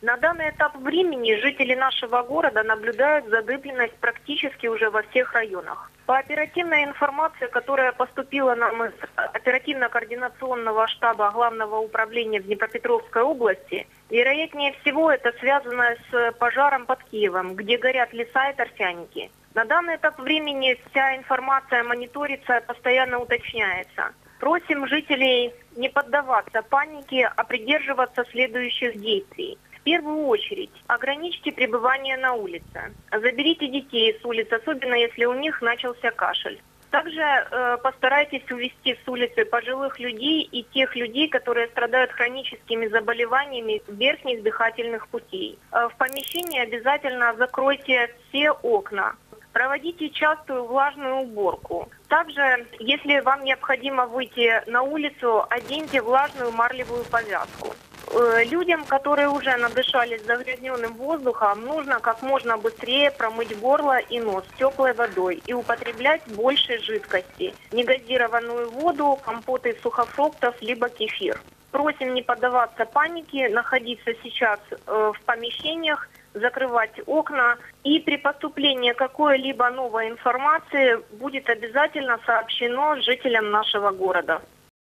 На данный этап времени жители нашего города наблюдают задыбленность практически уже во всех районах. По оперативной информации, которая поступила нам из оперативно-координационного штаба Главного управления в Днепропетровской области, вероятнее всего это связано с пожаром под Киевом, где горят леса и торфяники. На данный этап времени вся информация мониторится постоянно уточняется. Просим жителей не поддаваться панике, а придерживаться следующих действий. Первую очередь, ограничьте пребывание на улице. Заберите детей с улицы, особенно если у них начался кашель. Также э, постарайтесь увести с улицы пожилых людей и тех людей, которые страдают хроническими заболеваниями верхних дыхательных путей. Э, в помещении обязательно закройте все окна. Проводите частую влажную уборку. Также, если вам необходимо выйти на улицу, оденьте влажную марлевую повязку. Э, людям, которые уже надышались загрязненным воздухом, нужно как можно быстрее промыть горло и нос теплой водой и употреблять больше жидкости, негазированную воду, компоты из сухофруктов, либо кефир. Просим не поддаваться панике, находиться сейчас э, в помещениях, закрывать окна. И при поступлении какой-либо новой информации будет обязательно сообщено жителям нашего города.